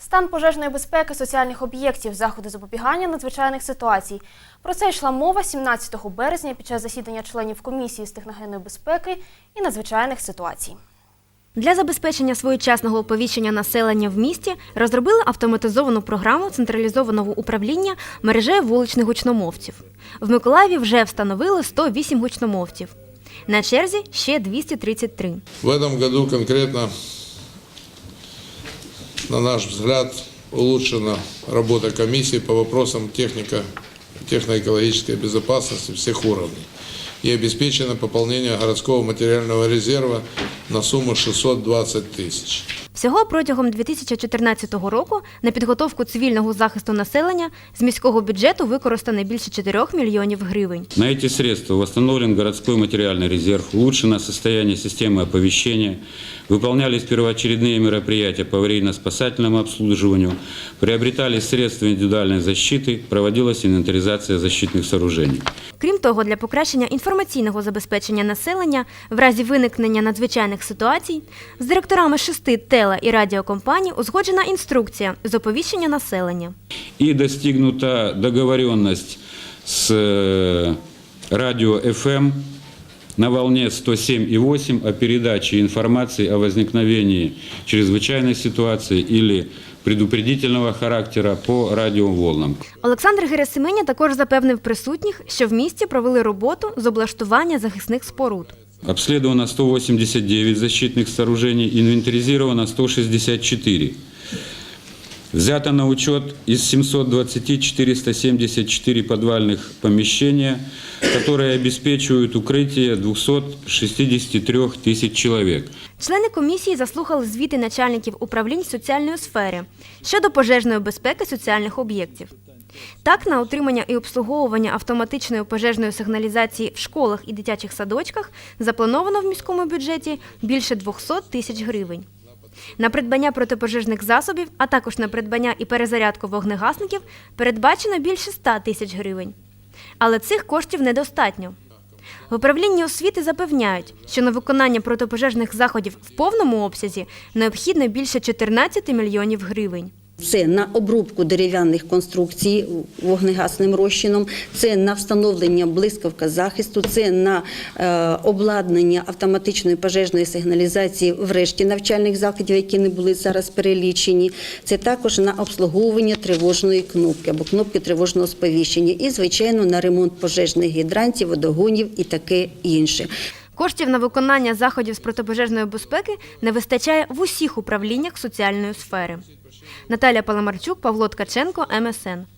Стан пожежної безпеки соціальних об'єктів, заходи запобігання надзвичайних ситуацій. Про це йшла мова 17 березня під час засідання членів комісії з техногенної безпеки і надзвичайних ситуацій. Для забезпечення своєчасного оповіщення населення в місті розробили автоматизовану програму централізованого управління мережею вуличних гучномовців. В Миколаєві вже встановили 108 гучномовців. На черзі ще 233. В этом году конкретно, на наш взгляд, улучшена работа комиссии по вопросам технико- техноэкологической безопасности всех уровней и обеспечено пополнение городского материального резерва на сумму 620 тысяч. Всього протягом 2014 року на підготовку цивільного захисту населення з міського бюджету використано більше 4 мільйонів гривень. На эти средства восстановлен городской материальный резерв, улучшено состояние системы оповещения, выполнялись первоочередные мероприятия по аварийно-спасательному обслуживанию, приобретались средства индивидуальной защиты, проводилась инвентаризация защитных сооружений. Крім того, для покращення інформаційного забезпечення населення в разі виникнення надзвичайних ситуацій з директорами шести теле- і радіокомпаній узгоджена інструкція з оповіщення населення. І достигнута договоренність з радіо ФМ на волне 107,8 о передаче информации о возникновении чрезвычайной ситуации или предупредительного характера по радиоволнам. Олександр Герасименя також запевнив присутніх, що в місті провели роботу з облаштування захисних споруд. Обследовано 189 защитных сооружений, инвентаризировано 164. Взято на учет из 720 474 подвальных помещения, которые обеспечивают укрытие 263 тысяч человек. Члени комісії заслухали звіти начальників управлінь соціальної сфери щодо пожежної безпеки соціальних об'єктів. Так, на утримання і обслуговування автоматичної пожежної сигналізації в школах і дитячих садочках заплановано в міському бюджеті більше 200 тисяч гривень. На придбання протипожежних засобів, а також на придбання і перезарядку вогнегасників передбачено більше 100 тисяч гривень. Але цих коштів недостатньо. В управлінні освіти запевняють, що на виконання протипожежних заходів в повному обсязі необхідно більше 14 мільйонів гривень. Це на обробку дерев'яних конструкцій вогнегасним розчином, це на встановлення блискавка захисту, це на е, обладнання автоматичної пожежної сигналізації в решті навчальних закладів, які не були зараз перелічені. Це також на обслуговування тривожної кнопки або кнопки тривожного сповіщення. І, звичайно, на ремонт пожежних гідрантів, водогонів і таке інше. Коштів на виконання заходів з протипожежної безпеки не вистачає в усіх управліннях соціальної сфери. Наталя Паламарчук, Павло Ткаченко, МСН.